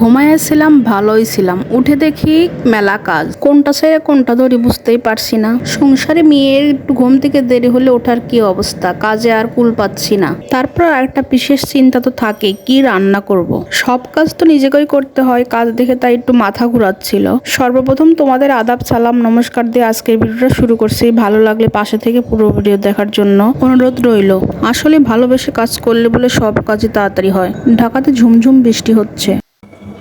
ঘুমাইয়াছিলাম, ভালোই ছিলাম। উঠে দেখি মেলা কাজ। কোনটা ছেড়ে কোনটা ধরি বুঝতেই পারছি না। সংসারে মেয়ের একটু ঘুম থেকে দেরি হলে ওঠার কি অবস্থা? কাজে আর কুল পাচ্ছি না। তারপর একটা বিশেষ চিন্তা তো থাকে, কি রান্না করব। সব কাজ তো নিজেকেই করতে হয়, কাজ দেখে তাই একটু মাথা ঘুরাচ্ছিল। সর্বপ্রথম তোমাদের আদাব, সালাম, নমস্কার দিয়ে আজকের ভিডিওটা শুরু করছি। ভালো লাগলে পাশে থেকে পুরো ভিডিও দেখার জন্য অনুরোধ রইল। আসলে ভালোবেসে কাজ করলে বলে সব কাজই তাড়াতাড়ি হয়। ঢাকাতে ঝুমঝুম বৃষ্টি হচ্ছে।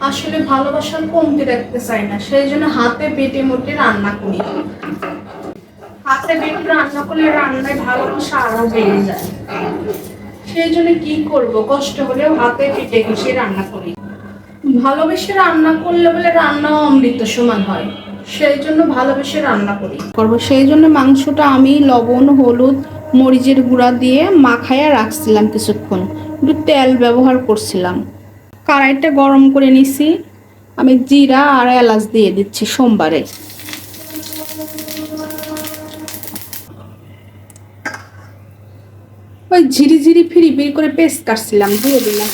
আসলে ভালোবাসার কমতি রাখতে চাই না, সেই জন্য হাতে বেটে মুটে রান্না করি। হাতে বেটে রান্না করলে রান্নায় ভালোবাসা আরও বেড়ে যায়। সেই জন্য কি করব? কষ্ট হলেও হাতে পিঠে ঘষে রান্না করি। ভালোবেসে রান্না করলে বলে রান্নাও অমৃত সমান হয়। সেই জন্য ভালোবেসে রান্না করি। করব। সেই জন্য মাংসটা আমি লবণ, হলুদ, মরিচের গুঁড়া দিয়ে মাখায়া রাখছিলাম কিছুক্ষণ। একটু তেল ব্যবহার করছিলাম। কড়াইটা গরম করে নিছি। আমি জিরা আর এলাচ দিয়ে দিচ্ছি সোমবারে। ওই ঝিরি ঝিরি ফিরি ফিরি করে পেস্ট কাটছিলাম, দিয়ে দিলাম।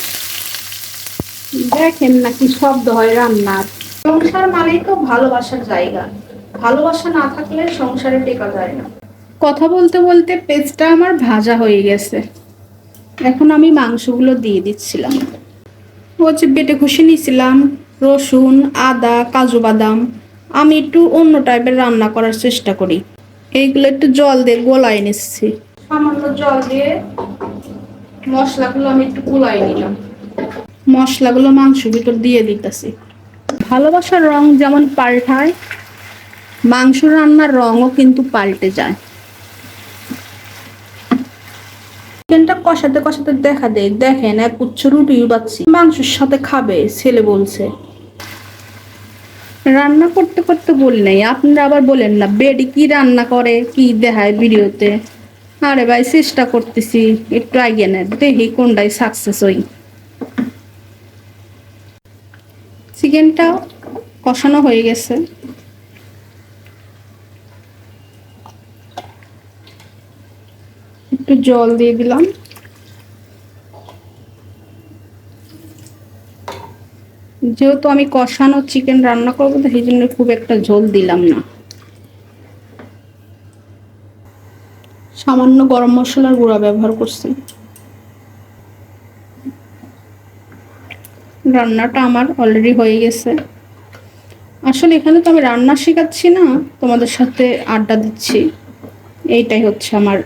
দেখেন নাকি শব্দ হয় রান্নার। সংসার মানেই তো ভালোবাসার জায়গা। ভালোবাসা না থাকলে সংসারে টেকা যায় না। কথা বলতে বলতে পেস্টটা আমার ভাজা হয়ে গেছে। এখন আমি মাংসগুলো দিয়ে দিচ্ছিলাম। হচ্ছে বেটে ঘষে নিয়েছিলাম রসুন আদা কাজু বাদাম। আমি একটু অন্য টাইপের রান্না করার চেষ্টা করি। এইগুলো একটু জল দিয়ে গোলায় নিচ্ছি। সামান্য জল দিয়ে মশলাগুলো আমি একটু গুলাই নিলাম। মশলাগুলো মাংস ভিতর দিয়ে দিতেছি। ভালোবাসার রং যেমন পাল্টায় মাংস রান্নার রঙও কিন্তু পাল্টে যায়। চিকেনটা কষাতে কষাতে দেখা দেয় দেখেন এক উচ্চ রুটি পাচ্ছি মাংসের সাথে খাবে, ছেলে বলছে। রান্না করতে করতে বলি নাই, আপনারা আবার বলেন না, বেডি কি রান্না করে, কি দেখায় ভিডিওতে? আরে ভাই, চেষ্টা করতেছি, একটু আগে নেন, দেখি কোনটাই সাকসেস হই চিকেনটা কষানো হয়ে গেছে। একটু জল দিয়ে দিলাম। যেহেতু আমি কষানো চিকেন রান্না করব, তো সেই জন্য খুব একটা ঝোল দিলাম না। সামান্য গরম মশলার গুঁড়া ব্যবহার করছি। রান্নাটা আমার অলরেডি হয়ে গেছে। আসলে এখানে তো আমি রান্না শেখাচ্ছি না, তোমাদের সাথে আড্ডা দিচ্ছি। এইটাই হচ্ছে আমার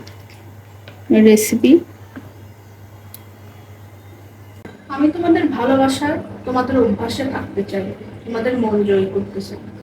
রেসিপি আমি তোমাদের ভালোবাসার তোমাদের অভ্যাসে থাকতে চাই তোমাদের মন জয় করতে চাই।